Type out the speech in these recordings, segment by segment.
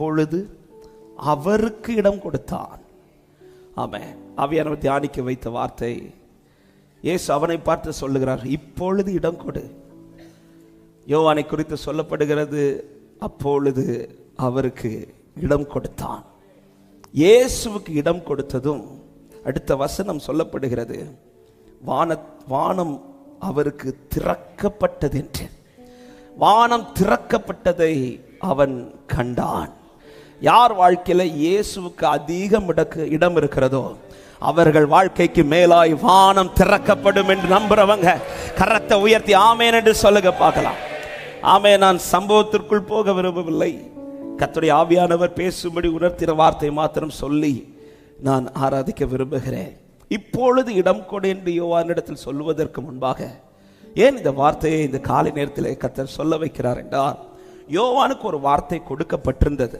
அப்பொழுது அவருக்கு இடம் கொடுத்தான். ஆமே அவையானவர் தியானிக்க வைத்த வார்த்தை. இயேசு அவனை பார்த்து சொல்லுகிறார் இப்பொழுது இடம் கொடு. யோவானை குறித்து சொல்லப்படுகிறது அப்பொழுது அவருக்கு இடம் கொடுத்தான். இயேசுவுக்கு இடம் கொடுத்ததும் அடுத்த வசனம் சொல்லப்படுகிறது வான வானம் அவருக்கு திறக்கப்பட்டது என்று வானம் திறக்கப்பட்டதை அவன் கண்டான். யார் வாழ்க்கையில இயேசுவுக்கு அதிகம் இடக்கு இடம் இருக்கிறதோ அவர்கள் வாழ்க்கைக்கு மேலாய் வானம் திறக்கப்படும் என்று நம்புறவங்க கரத்தை உயர்த்தி ஆமேன் என்று சொல்லுங்க பார்க்கலாம். ஆமே நான் சம்பவத்திற்குள் போக விரும்பவில்லை. கத்துடைய ஆவியானவர் பேசும்படி உணர்த்திற வார்த்தை மாத்திரம் சொல்லி நான் ஆராதிக்க விரும்புகிறேன். இப்பொழுது இடம் கொடு என்று யோவானிடத்தில் சொல்லுவதற்கு முன்பாக ஏன் இந்த வார்த்தையை இந்த காலை நேரத்தில் கத்தர் சொல்ல வைக்கிறார் என்றால் யோவானுக்கு ஒரு வார்த்தை கொடுக்கப்பட்டிருந்தது.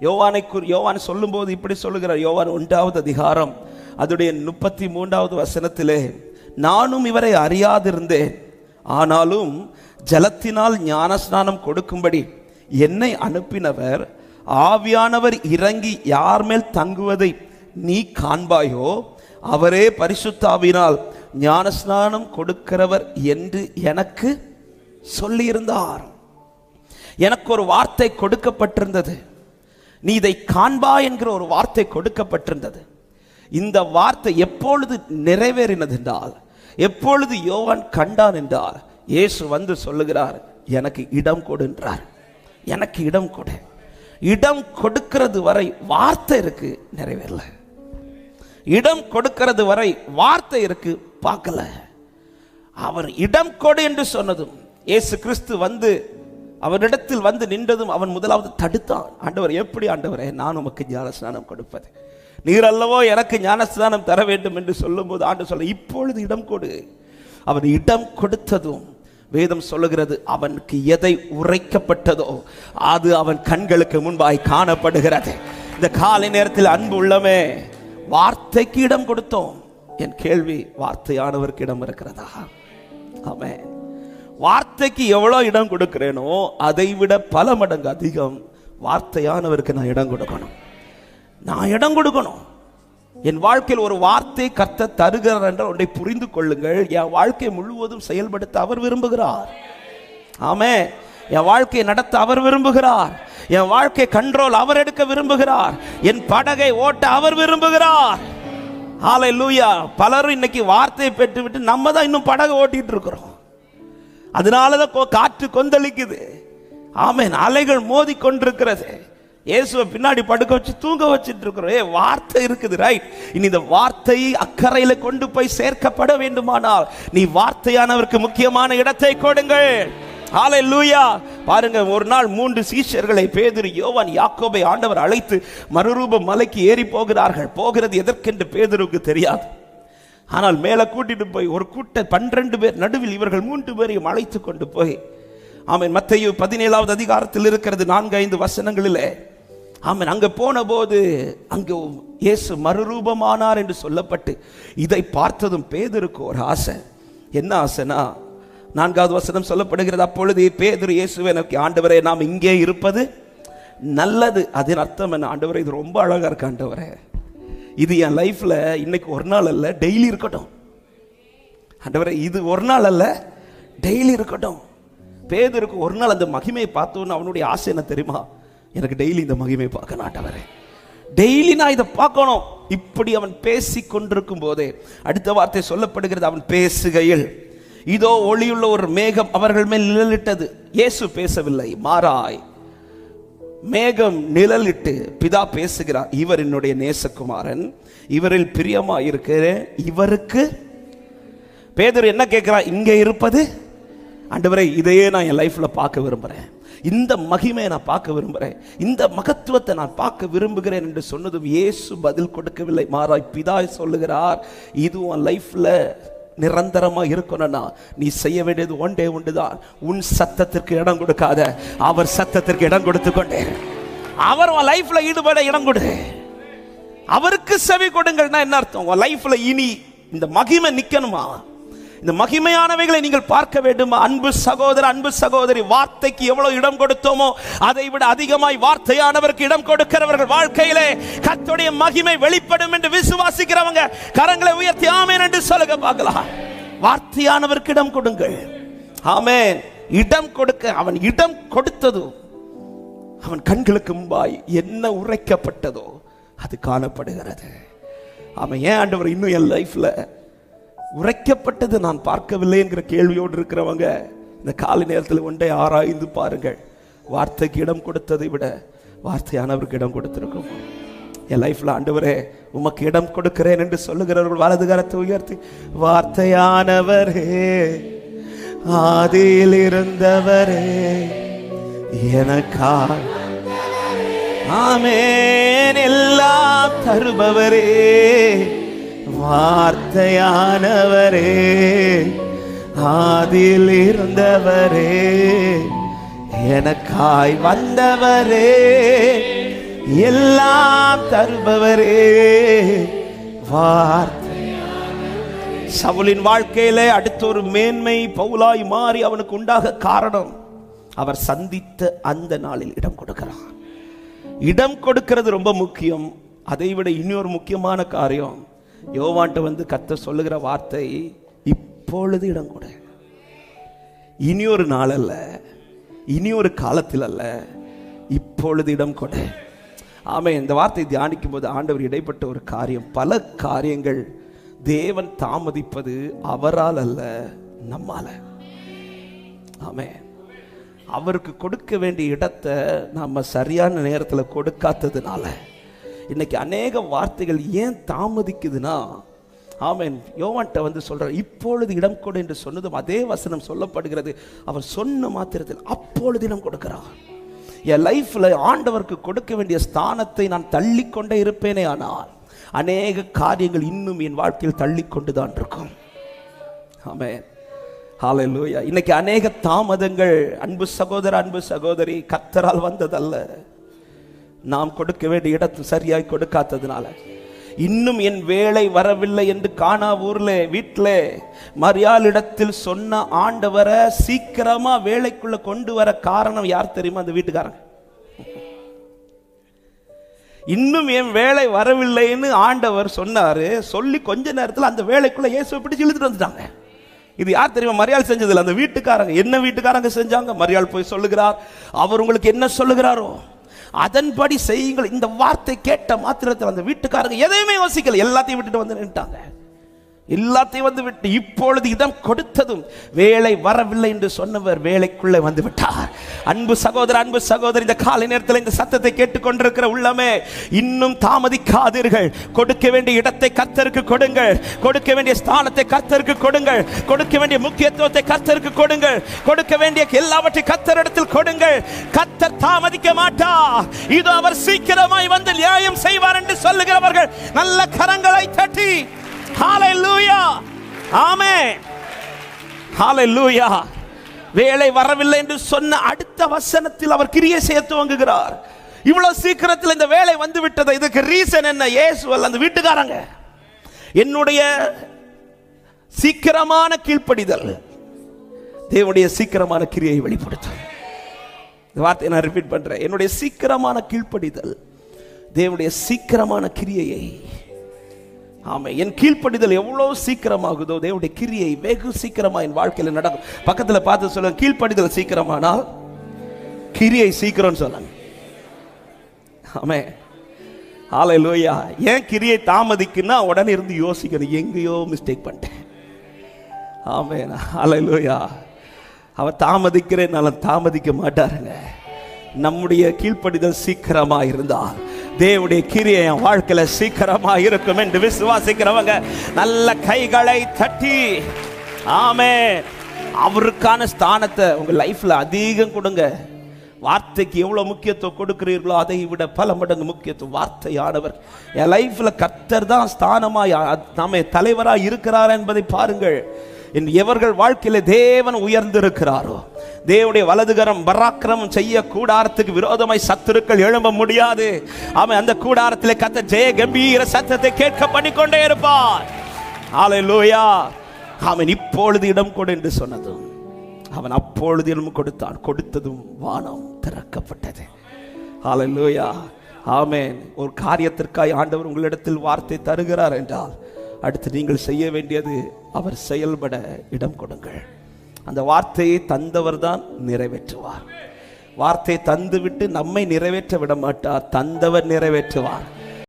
யோவானை குறி- யோவான் சொல்லும்போது இப்படி சொல்லுகிறார். யோவான் ஒன்றாவது அதிகாரம் அதுடைய முப்பத்தி மூன்றாவது வசனத்திலே நானும் இவரை அறியாதிருந்தேன். ஆனாலும் ஜலத்தினால் ஞானஸ்நானம் கொடுக்கும்படி என்னை அனுப்பினவர். ஆவியானவர் இறங்கி யார் மேல் தங்குவதை நீ காண்பாயோ அவரே பரிசுத்தாவினால் ஞானஸ்நானம் கொடுக்கிறவர் என்று எனக்கு சொல்லியிருந்தார். எனக்கு ஒரு வார்த்தை கொடுக்கப்பட்டிருந்தது. நீ இதை காண்பா என்கிற ஒரு வார்த்தை கொடுக்கப்பட்டிருந்தது. இந்த வார்த்தை எப்பொழுது நிறைவேறினது என்றால் எப்பொழுது யோவான் கண்டான் என்றால் இயேசு வந்து சொல்லுகிறார் எனக்கு இடம் கொடுன்றார் எனக்கு இடம் கொடு. இடம் கொடுக்கிறது வரை வார்த்தை இருக்கு நிறைவேறல. இடம் கொடுக்கிறது வரை வார்த்தை இருக்கு பார்க்கல. அவர் இடம் கொடு என்று சொன்னதும் இயேசு கிறிஸ்து வந்து அவரிடத்தில் வந்து நின்றதும் அவன் முதலாவது தடுத்தான். ஆண்டவர் எப்படி ஆண்டவரே நான் உமக்கு ஞானஸ்நானம் கொடுப்பது? நீர் அல்லவோ எனக்கு ஞானஸ்நானம் தர வேண்டும் என்று சொல்லும்போது ஆண்டு சொல்ல இப்பொழுது இடம் கொடு. அவன் இடம் கொடுத்ததும் வேதம் சொல்லுகிறது அவனுக்கு எதை உரைக்கப்பட்டதோ அது அவன் கண்களுக்கு முன்பாய் காணப்படுகிறது. இந்த காலை நேரத்தில் அன்பு உள்ளமே வார்த்தைக்கு இடம் கொடுத்தோம். என் கேள்வி வார்த்தையானவருக்கு இடம் இருக்கிறதா? அவன் வார்த்தைக்கு எவ்வளோ இடம் கொடுக்கிறேனோ அதை விட பல மடங்கு அதிகம் வார்த்தையானவருக்கு நான் இடம் கொடுக்கணும். நான் இடம் கொடுக்கணும். என் வாழ்க்கையில் ஒரு வார்த்தை கர்த்த தருகிறார் என்ற ஒன்றை புரிந்து கொள்ளுங்கள். என் வாழ்க்கை முழுவதும் செயல்படுத்த அவர் விரும்புகிறார். ஆமே. என் வாழ்க்கையை நடத்த அவர் விரும்புகிறார். என் வாழ்க்கை கண்ட்ரோல் அவர் எடுக்க விரும்புகிறார். என் படகை ஓட்ட அவர் விரும்புகிறார். ஆலை லூயா பலரும் இன்னைக்கு வார்த்தையை பெற்றுவிட்டு நம்ம தான் இன்னும் படகை ஓட்டிட்டு இருக்கிறோம். அதனால தான் காற்று கொந்தளிக்குது. ஆமேன். அலைகள் மோதி கொண்டிருக்கிறது. இயேசுவை பின்னாடி படுக்க வச்சு தூங்க வச்சிட்டு இருக்கிறோம். ஏ வார்த்தை இருக்குது ரைட் இனி இந்த வார்த்தையை அக்கறையில கொண்டு போய் சேர்க்கப்பட வேண்டுமானால் நீ வார்த்தையானவருக்கு முக்கியமான இடத்தை கொடுங்கள். ஆலை லூயா பாருங்க ஒரு நாள் மூன்று சீஷர்களை பேதுரு யோவான் யாக்கோபை ஆண்டவர் அழைத்து மறுரூப மலைக்கு ஏறி போகிறார்கள். போகிறது எதற்கென்று பேதருக்கு தெரியாது. ஆனால் மேலே கூட்டிட்டு போய் ஒரு கூட்ட பன்னிரண்டு பேர் நடுவில் இவர்கள் மூன்று பேரையும் அழைத்து கொண்டு போய் ஆமென் மத்தையு பதினேழாவது அதிகாரத்தில் இருக்கிறது நான்கு ஐந்து வசனங்களிலே ஆமன் அங்கே போன போது அங்கே இயேசு மறுரூபமானார் என்று சொல்லப்பட்டு இதை பார்த்ததும் பேதருக்கு ஒரு ஆசை. என்ன ஆசைனா நான்காவது வசனம் சொல்லப்படுகிறது அப்பொழுது பேதர் இயேசுவை எனக்கு ஆண்டவரே நாம் இங்கே இருப்பது நல்லது. அதன் அர்த்தம் என்ன? ஆண்டவரே இது ரொம்ப அழகாக இருக்கு ஆண்டவரே. இது என் லைஃப்பில் இன்னைக்கு ஒரு நாள் அல்ல டெய்லி இருக்கட்டும். ஆண்டவரே இது ஒரு நாள் அல்ல டெய்லி இருக்கட்டும். பேதருக்கு ஒரு நாள் அந்த மகிமையை பார்த்தோன்னு அவனுடைய ஆசை என்ன தெரியுமா? எனக்கு டெய்லி இந்த மகிமையை பார்க்கணும் ஆண்டவரே. டெய்லி நான் இதை பார்க்கணும். இப்படி அவன் பேசி கொண்டிருக்கும் போதே அடுத்த வார்த்தை சொல்லப்படுகிறது அவன் பேசுகையில் இதோ ஒளியுள்ள ஒரு மேகம் அவர்கள் மேல் நிழலிட்டது. இயேசு பேசவில்லை மாறாய். மேகம் நிழலிட்டு பிதா பேசுகிறார் இவர் என்னுடைய நேசகுமாரன் இவரில் பிரியமா இருக்கிறேன் இவருக்கு பேதர் என்ன கேட்கிறார் இங்கே இருப்பது? அண்டவரை இதையே நான் என் லைஃப்ல பார்க்க விரும்புறேன். இந்த மகிமையை நான் பார்க்க விரும்புகிறேன் இந்த மகத்துவத்தை நான் பார்க்க விரும்புகிறேன் என்று சொன்னதும் இயேசு பதில் கொடுக்கவில்லை. மாறாய் பிதா சொல்லுகிறார் இது உன் லைஃப்ல நிரந்தரமாக இருக்கணும்னா நீ செய்ய வேண்டியது ஒன்றே ஒன்றுதான். உன் சத்தத்திற்கு இடம் கொடுக்காத. அவர் சத்தத்திற்கு இடம் கொடுத்து கொண்டே அவர் உன் லைஃப்ல ஈடுபட இடம் கொடு. அவருக்கு செவி கொடுங்கள்னா என்ன அர்த்தம்? உன் லைஃப்ல இனி இந்த மகிமை நிக்கணுமா? இந்த மகிமையானவைகளை நீங்கள் பார்க்க வேண்டுமா. அன்பு சகோதர அன்பு சகோதரி வார்த்தைக்கு எவ்வளவு இடம் கொடுத்தோமோ அதை விட அதிகமாய் வார்த்தையானவருக்கு இடம் கொடுக்கிறவர்கள் வாழ்க்கையிலே கத்துடைய மகிமை வெளிப்படும் என்று விசுவாசிக்கிறவங்க கரங்களை உயர்த்தி ஆமேன் என்று சொல்லுங்க பார்க்கலாம். வார்த்தையானவருக்கு இடம் கொடுங்கள். ஆமே இடம் கொடுக்க அவன் இடம் கொடுத்தது அவன் கண்களுக்கு முன்பாய் என்ன உரைக்கப்பட்டதோ அது காணப்படுகிறது. அவன் ஏன் ஆண்டவர் இன்னும் என் லைஃப்ல உரைக்கப்பட்டது நான் பார்க்கவில்லை என்கிற கேள்வியோடு இருக்கிறவங்க இந்த காலை நேரத்தில் ஒன்றை ஆராய்ந்து பாருங்கள். வார்த்தைக்கு இடம் கொடுத்ததை விட வார்த்தையானவருக்கு இடம் கொடுத்திருக்கும். என் லைஃப்ல ஆண்டவரே உமக்கு இடம் கொடுக்கிறேன் என்று சொல்லுகிறவர்கள் வலது கரத்தை உயர்த்தி வார்த்தையானவரே ஆதியில் இருந்தவரே எனக்கா ஆமேன். எல்லாம் தருபவரே வார்த்தையானவரே ஆதில் இருந்தவரே எனக்காய் வந்தவரே எல்லாம் தருபவரே. வார்த்தை சவுலின் வாழ்க்கையிலே அடுத்த ஒரு மேன்மை பவுலாய் மாறி அவனுக்கு உண்டாக காரணம் அவர் சந்தித்த அந்த நாளில் இடம் கொடுக்கிறான் இடம் கொடுக்கிறது ரொம்ப முக்கியம். அதை விட இன்னொரு முக்கியமான காரியம் யோவான்ட்ட வந்து கத்த சொல்லுகிற வார்த்தை இப்பொழுது இடம் கொடு இனி ஒரு நாள் அல்ல இனி ஒரு காலத்தில் அல்ல இப்பொழுது இடம் கூட ஆமாம் இந்த வார்த்தை தியானிக்கும் போது ஆண்டவர் இடைப்பட்ட ஒரு காரியம். பல காரியங்கள் தேவன் தாமதிப்பது அவரால் அல்ல நம்மால. ஆமே அவருக்கு கொடுக்க வேண்டிய இடத்தை நம்ம சரியான நேரத்தில் கொடுக்காததுனால. இன்னைக்கு அநேக வார்த்தைகள் ஏன் தாமதிக்குதுன்னா ஆமேன். யோவான்ட்ட வந்து சொல்கிறார் இப்பொழுது இடம் கொடு என்று சொன்னதும் அதே வசனம் சொல்லப்படுகிறது. அவர் சொன்ன மாத்திரத்தில் அப்பொழுது இடம் கொடுக்கிறார். என் லைஃப்பில் ஆண்டவருக்கு கொடுக்க வேண்டிய ஸ்தானத்தை நான் தள்ளிக்கொண்டே இருப்பேனே ஆனால் அநேக காரியங்கள் இன்னும் என் வாழ்க்கையில் தள்ளிக்கொண்டு தான் இருக்கும். ஆமென். லூயா இன்னைக்கு அநேக தாமதங்கள். அன்பு சகோதர அன்பு சகோதரி கத்தரால் வந்ததல்ல. நாம் கொடுக்க வேண்டிய இடத்தை சரியாய் கொடுக்காததுனால. இன்னும் என் வேலை வரவில்லை என்று காணா ஊர்ல வீட்டில் மரியாளிடத்தில் சொன்ன ஆண்டவரை சீக்கிரமா வேலைக்குள்ள கொண்டு வர காரணம் யார் தெரியுமா அந்த வீட்டுக்காரங்க? இன்னும் என் வேலை வரவில்லைன்னு ஆண்டவர் சொன்னாரு. சொல்லி கொஞ்ச நேரத்தில் அந்த வேலைக்குள்ள இயேசுவை பிடிச்சு இழுத்துட்டு வந்துட்டாங்க. இது யார் தெரியுமா? மரியாள் செஞ்சதில்லை. அந்த வீட்டுக்காரங்க என்ன வீட்டுக்காரங்க செஞ்சாங்க? மரியாள் போய் சொல்லுகிறார். அவர் உங்களுக்கு என்ன சொல்லுகிறாரோ? அதன்படி செய்யுங்கள். இந்த வார்த்தை கேட்ட மாத்திரத்தில் அந்த வீட்டுக்காரங்க எதையுமே யோசிக்கல. எல்லாத்தையும் விட்டுட்டு வந்து நின்ட்டாங்க எல்லாத்தையும் வந்து விட்டு இப்பொழுது இடம் கொடுத்ததும் வேலை வரவில்லை என்று சொன்னவர் வேலைக்குள்ளே வந்து விட்டார் அன்பு சகோதரர் அன்பு சகோதரி இந்த காலை நேரத்தில் இந்த சத்தத்தை கேட்டுக்கொண்டிருக்கிற உள்ளமே இன்னும் தாமதிக்காதீர்கள். கொடுக்க வேண்டிய இடத்தை கத்தருக்கு கொடுங்கள். கொடுக்க வேண்டிய ஸ்தானத்தை கத்தருக்கு கொடுங்கள். கொடுக்க வேண்டிய முக்கியத்துவத்தை கத்தருக்கு கொடுங்கள். கொடுக்க வேண்டிய எல்லாவற்றையும் கத்தரிடத்தில் கொடுங்கள். கத்தர் தாமதிக்க மாட்டா. இது அவர் சீக்கிரமாய் வந்து நியாயம் செய்வார் என்று சொல்லுகிறவர்கள் நல்ல கரங்களை தட்டி ஹalleluya ஆமென் ஹalleluya வேலை வரவில்லை என்று சொன்ன அடுத்த வசனத்தில் அவர் கிரியை செய்ய துவங்குகிறார் இவ்வளவு சீக்கிரத்தில் இந்த வேலை வந்து விட்டது இதுக்கு ரீசன் என்ன? ஏசுவல் அந்த வீட்டுக்காரங்க. என்னுடைய சீக்கிரமான கீழ்ப்படிதல். தேவனுடைய சீக்கிரமான கிரியை வெளிப்படுத்தும். இந்த வார்த்தையை நான் ரிப்பீட் பண்றேன். என்னுடைய சீக்கிரமான கீழ்ப்படிதல். தேவனுடைய சீக்கிரமான கிரியையை ஆமை என் கீழ்ப்படிதல் எவ்வளோ சீக்கிரமாகுதோ தேவனுடைய கிரியை வெகு சீக்கிரமா என் வாழ்க்கையில் நடக்கும். பக்கத்தில் பார்த்து சொல்லுங்க கீழ்ப்படிதல் சீக்கிரமானால் கிரியை சீக்கிரம் சொல்லுங்க ஆமே ஆலை லோயா ஏன் கிரியை தாமதிக்குன்னா உடனே இருந்து யோசிக்கணும் எங்கேயோ மிஸ்டேக் பண்ணிட்டேன். ஆமே ஆலை லோயா அவர் தாமதிக்கிறேன் நான் தாமதிக்க மாட்டாருங்க. நம்முடைய கீழ்ப்படிதல் சீக்கிரமாக இருந்தால் தேவனுடைய கிரியை என் வாழ்க்கையில் சீக்கிரமாக இருக்கும் என்று விசுவாசிக்கிறவங்க நல்ல கைகளை தட்டி. ஆமே அவருக்கான ஸ்தானத்தை உங்கள் லைஃப்பில் அதிகம் கொடுங்க. வார்த்தைக்கு எவ்வளோ முக்கியத்துவம் கொடுக்குறீர்களோ அதை விட பல மடங்கு முக்கியத்துவம் வார்த்தையானவர். என் லைஃப்பில் கர்த்தர் தான் ஸ்தானமாக நாம தலைவராக இருக்கிறார் என்பதை பாருங்கள். என் எவர்கள் வாழ்க்கையில் தேவன் உயர்ந்திருக்கிறாரோ தேவனுடைய வலதுகரம் பராக்கிரமம் செய்ய கூடாரத்துக்கு விரோதமாய் சத்துருக்கள் எழும்ப முடியாது. அவன் அந்த கூடாரத்திலே கத்த ஜெய கம்பீர சத்தத்தை கேட்க பண்ணிக்கொண்டே இருப்பார். ஹalleluya அவன் இப்பொழுது இடம் கொடு என்று சொன்னதும் அவன் அப்பொழுது இடம் கொடுத்தான். கொடுத்ததும் வானம் திறக்கப்பட்டது. ஹalleluya ஆமேன். ஒரு காரியத்திற்காய் ஆண்டவர் உங்களிடத்தில் வார்த்தை தருகிறார் என்றால் அடுத்து நீங்கள் செய்ய வேண்டியது அவர் செயல்பட இடம் கொடுங்கள். அந்த வார்த்தையை தந்தவர் தான் நிறைவேற்றுவார். வார்த்தை தந்துவிட்டு நம்மை நிறைவேற்ற விட மாட்டார் தந்தவர் நிறைவேற்றுவார்.